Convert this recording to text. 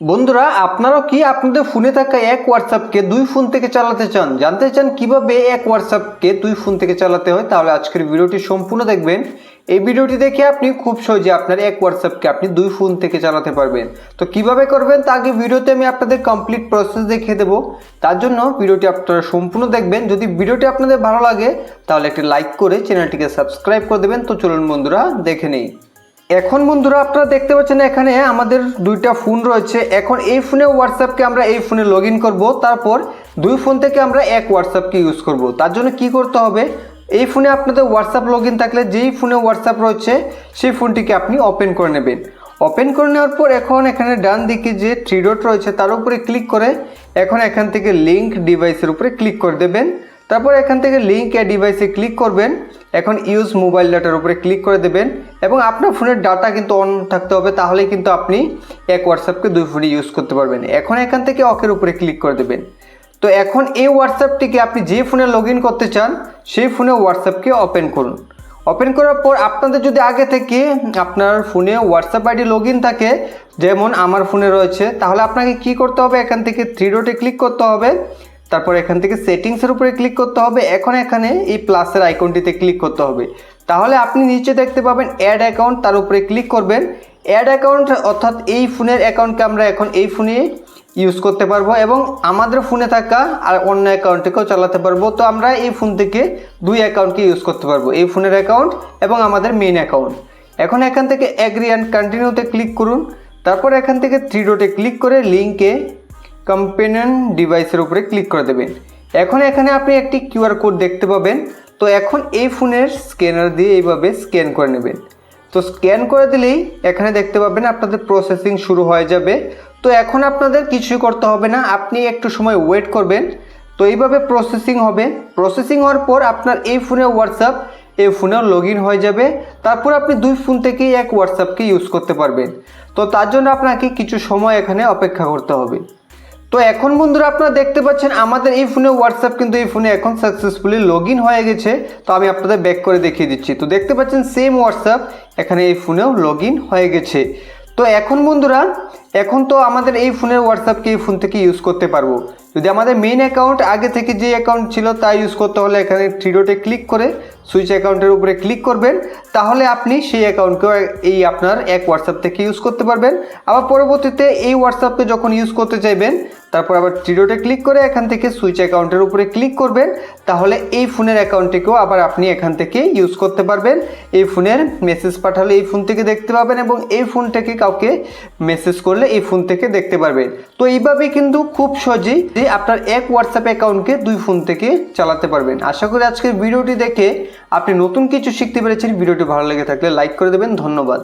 বন্ধুরা, আপনারাও কি আপনাদের ফোনে থাকা এক হোয়াটসঅ্যাপকে দুই ফোন থেকে চালাতে চান? জানতে চান কীভাবে এক হোয়াটসঅ্যাপকে দুই ফোন থেকে চালাতে হয়? তাহলে আজকের ভিডিওটি সম্পূর্ণ দেখবেন। এই ভিডিওটি দেখে আপনি খুব সহজে আপনার এক হোয়াটসঅ্যাপকে আপনি দুই ফোন থেকে চালাতে পারবেন। তো কীভাবে করবেন? তা আগে ভিডিওতে আমি আপনাদের কমপ্লিট প্রসেস দেখিয়ে দেবো। তার জন্য ভিডিওটি আপনারা সম্পূর্ণ দেখবেন। যদি ভিডিওটি আপনাদের ভালো লাগে, তাহলে একটি লাইক করে চ্যানেলটিকে সাবস্ক্রাইব করে দেবেন। তো চলুন বন্ধুরা, দেখে নেই। এখন বন্ধুরা আপনারা দেখতে পাচ্ছেন এখানে আমাদের দুইটা ফোন রয়েছে। এখন এই ফোনে হোয়াটসঅ্যাপকে আমরা এই ফোনে লগ ইন করব, তারপর দুই ফোন থেকে আমরা এক হোয়াটসঅ্যাপকে ইউজ করব। তার জন্য কি করতে হবে? এই ফোনে আপনাদের হোয়াটসঅ্যাপ লগ ইন থাকলে যেই ফোনে হোয়াটসঅ্যাপ রয়েছে, সেই ফোনটিকে আপনি ওপেন করে নেবেন। ওপেন করে নেওয়ার পর এখন এখানে ডান দিকে যে থ্রি ডট রয়েছে, তার উপরে ক্লিক করে এখন এখান থেকে লিঙ্ক ডিভাইসের উপরে ক্লিক করে দেবেন। তারপর এখান থেকে লিঙ্ক এ ডিভাইসে ক্লিক করবেন। এখন ইউজ মোবাইল ডাটার উপরে ক্লিক করে দেবেন এবং আপনার ফোনের ডাটা কিন্তু অন থাকতে হবে, তাহলেই কিন্তু আপনি এক হোয়াটসঅ্যাপকে দুই ফোনে ইউজ করতে পারবেন। এখন এখান থেকে অকের উপরে ক্লিক করে দেবেন। তো এখন এই হোয়াটসঅ্যাপটিকে আপনি যে ফোনে লগ করতে চান, সেই ফোনে হোয়াটসঅ্যাপকে ওপেন করুন। ওপেন করার পর আপনাদের যদি আগে থেকে আপনার ফোনে হোয়াটসঅ্যাপ আইডি লগ থাকে, যেমন আমার ফোনে রয়েছে, তাহলে আপনাকে কি করতে হবে? এখান থেকে থ্রি ডটে ক্লিক করতে হবে। তারপর এখান থেকে সেটিংসের উপরে ক্লিক করতে হবে। এখন এখানে এই প্লাসের আইকনটিতে ক্লিক করতে হবে। তাহলে আপনি নিচে দেখতে পাবেন অ্যাড অ্যাকাউন্ট তার উপরে ক্লিক করবেন। অ্যাড অ্যাকাউন্ট অর্থাৎ এই ফোনের অ্যাকাউন্টকে আমরা এখন এই ফোনে ইউজ করতে পারব এবং আমাদের ফোনে থাকা আর অন্য অ্যাকাউন্টকেও চালাতে পারব। তো আমরা এই ফোন থেকে দুই অ্যাকাউন্টকে ইউজ করতে পারব, এই ফোনের অ্যাকাউন্ট এবং আমাদের মেইন অ্যাকাউন্ট এখন এখান থেকে অ্যাগ্রি অ্যান্ড কন্টিনিউতে ক্লিক করুন। তারপর এখান থেকে থ্রি ডটে ক্লিক করে লিঙ্কে কম্পেনিয়ন ডিভাইসের উপরে ক্লিক করে দেবেন। এখন এখানে আপনি একটি কিউআর কোড দেখতে পাবেন। তো এখন এই ফোনের স্ক্যানার দিয়ে এইভাবে স্ক্যান করে নেবেন। তো স্ক্যান করে দিলেই এখানে দেখতে পাবেন আপনাদের প্রসেসিং শুরু হয়ে যাবে। তো এখন আপনাদের কিছুই করতে হবে না, আপনি একটু সময় ওয়েট করবেন। তো এইভাবে প্রসেসিং হবে। প্রসেসিং হওয়ার পর আপনার এই ফোনে হোয়াটসঅ্যাপ এই ফোনেও লগ হয়ে যাবে। তারপর আপনি দুই ফোন থেকেই এক হোয়াটসঅ্যাপকে ইউজ করতে পারবেন। তো তার জন্য আপনাকে কিছু সময় এখানে অপেক্ষা করতে হবে। তো এখন বন্ধুরা আপনারা দেখতে পাচ্ছেন আমাদের এই ফোনে হোয়াটসঅ্যাপ কিন্তু এই ফোনে এখন সাকসেসফুলি লগ হয়ে গেছে। তো আমি আপনাদের ব্যাক করে দেখিয়ে দিচ্ছি। তো দেখতে পাচ্ছেন সেম হোয়াটসঅ্যাপ এখানে এই ফোনেও লগ হয়ে গেছে। তো এখন বন্ধুরা, এখন তো আমাদের এই ফোনের হোয়াটসঅ্যাপকে এই ফোন থেকে ইউজ করতে পারব। যদি আমাদের মেইন অ্যাকাউন্ট আগে থেকে যে অ্যাকাউন্ট ছিল তা ইউজ করতে হলে এখানে থ্রি ডটে ক্লিক করে সুইচ অ্যাকাউন্টের উপরে ক্লিক করবেন, তাহলে আপনি সেই অ্যাকাউন্টকেও এই আপনার এক হোয়াটসঅ্যাপ থেকে ইউজ করতে পারবেন। আবার পরবর্তীতে এই হোয়াটসঅ্যাপকে যখন ইউজ করতে চাইবেন, তারপর আবার থ্রি ক্লিক করে এখান থেকে সুইচ অ্যাকাউন্টের উপরে ক্লিক করবেন, তাহলে এই ফোনের অ্যাকাউন্টটিকেও আবার আপনি এখান থেকে ইউজ করতে পারবেন। এই ফোনের মেসেজ পাঠালে এই ফোন থেকে দেখতে পাবেন এবং এই ফোনটাকে কাউকে মেসেজ করলে এই ফোন থেকে দেখতে পারবেন। তো এইভাবে কিন্তু খুব সহজেই যে আপনার এক হোয়াটসঅ্যাপ অ্যাকাউন্টকে দুই ফোন থেকে চালাতে পারবেন। আশা করি আজকের ভিডিওটি দেখে আপনি নতুন কিছু শিখতে পেরেছেন ভিডিওটি ভালো লেগে থাকলে লাইক করে দেবেন ধন্যবাদ।